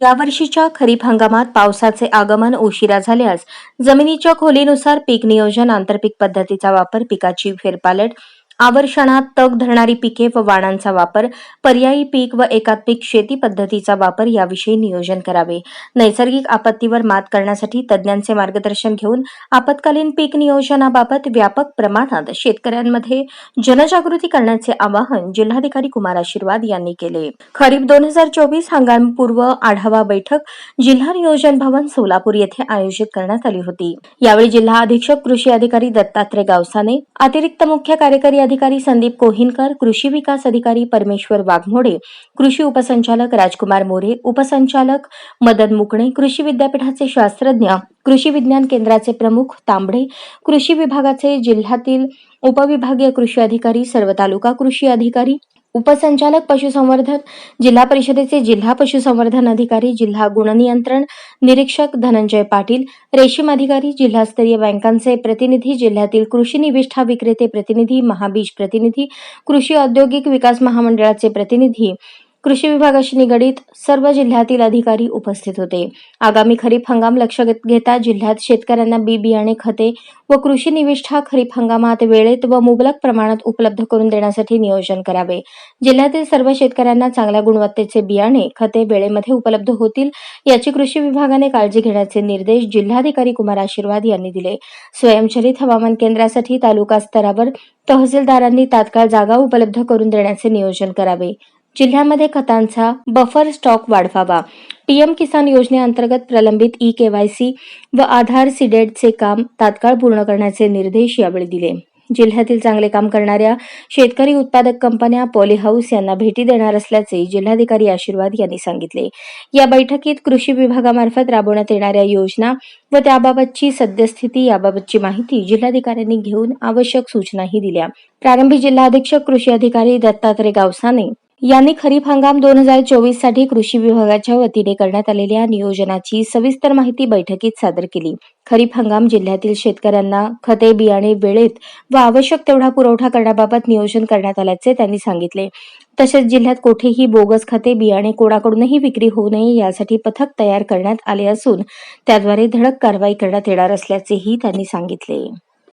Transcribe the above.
यावर्षीच्या खरीप हंगामात पावसाचे आगमन उशिरा झाल्यास जमिनीच्या खोलीनुसार पीक नियोजन आंतरपीक पद्धतीचा वापर पिकाची फेरपालट आवर्षणात तग धरणारी पिके व वाणांचा वापर पर्यायी पीक व एकात्मिक शेती पद्धतीचा वापर याविषयी नियोजन करावे. नैसर्गिक आपत्तीवर मात करण्यासाठी तज्ज्ञांचे मार्गदर्शन घेऊन आपत्कालीन पीक नियोजनाबाबत व्यापक प्रमाणात शेतकऱ्यांमध्ये जनजागृती करण्याचे आवाहन जिल्हाधिकारी कुमार आशीर्वाद यांनी केले. खरीप दोन हजार चोवीस हंगामपूर्व आढावा बैठक जिल्हा नियोजन भवन सोलापूर येथे आयोजित करण्यात आली होती. यावेळी जिल्हा अधीक्षक कृषी अधिकारी दत्तात्रय गावसाने अतिरिक्त मुख्य कार्यकारी अधिकारी संदीप कोहिनकर कृषी विकास अधिकारी परमेश्वर वाघमोडे कृषी उपसंचालक राजकुमार मोरे उपसंचालक मदन मुकणे कृषी विद्यापीठाचे शास्त्रज्ञ कृषी विज्ञान केंद्राचे प्रमुख तांबडे कृषी विभागाचे जिल्ह्यातील उपविभागीय कृषी अधिकारी सर्व तालुका कृषी अधिकारी उपसंचालक पशुसंवर्धन जिल्हा परिषदेचे जिल्हा पशुसंवर्धन अधिकारी जिल्हा गुणनियंत्रण निरीक्षक धनंजय पाटील रेशीम अधिकारी जिल्हास्तरीय बँकांचे प्रतिनिधी जिल्ह्यातील कृषी निविष्ठा विक्रेते प्रतिनिधी महाबीज प्रतिनिधी कृषी औद्योगिक विकास महामंडळाचे प्रतिनिधी कृषी विभागाशी निगडीत सर्व जिल्ह्यातील अधिकारी उपस्थित होते. आगामी खरीप हंगाम लक्षात घेता जिल्ह्यात शेतकऱ्यांना बी बियाणे खते व कृषी निविष्ठा खरीप हंगामात वेळेत व मुबलक प्रमाणात उपलब्ध करून देण्यासाठी नियोजन करावे. जिल्ह्यातील सर्व शेतकऱ्यांना चांगल्या गुणवत्तेचे बियाणे खते वेळेमध्ये उपलब्ध होतील याची कृषी विभागाने काळजी घेण्याचे निर्देश जिल्हाधिकारी कुमार आशीर्वाद यांनी दिले. स्वयंचलित हवामान केंद्रासाठी तालुका स्तरावर तहसीलदारांनी तात्काळ जागा उपलब्ध करून देण्याचे नियोजन करावे. जिल्ह्यामध्ये खतांचा बफर स्टॉक वाढवावा. पीएम किसान योजनेअंतर्गत प्रलंबित ई केवायसी व आधार सिडेटचे काम तात्काळ पूर्ण करण्याचे निर्देश यावेळी दिले. जिल्ह्यातील चांगले काम करणाऱ्या शेतकरी उत्पादक कंपन्या पॉली हाऊस यांना भेटी देणार असल्याचे जिल्हाधिकारी आशीर्वाद यांनी सांगितले. या बैठकीत कृषी विभागामार्फत राबवण्यात येणाऱ्या योजना व त्याबाबतची सद्यस्थिती याबाबतची माहिती जिल्हाधिकाऱ्यांनी घेऊन आवश्यक सूचनाही दिल्या. प्रारंभी जिल्हा अधीक्षक कृषी अधिकारी दत्तात्रय गावसाने यांनी खरीप हंगाम दोन हजार चोवीससाठी कृषी विभागाच्या वतीने करण्यात आलेल्या नियोजनाची सविस्तर माहिती बैठकीत सादर केली. खरीप हंगाम जिल्ह्यातील शेतकऱ्यांना खते बियाणे वेळेत व आवश्यक तेवढा पुरवठा करण्याबाबत नियोजन करण्यात आल्याचे त्यांनी सांगितले. तसेच जिल्ह्यात कोठेही बोगस खते बियाणे कोणाकडूनही विक्री होऊ नये यासाठी पथक तयार करण्यात आले असून त्याद्वारे धडक कारवाई करण्यात येणार असल्याचेही त्यांनी सांगितले.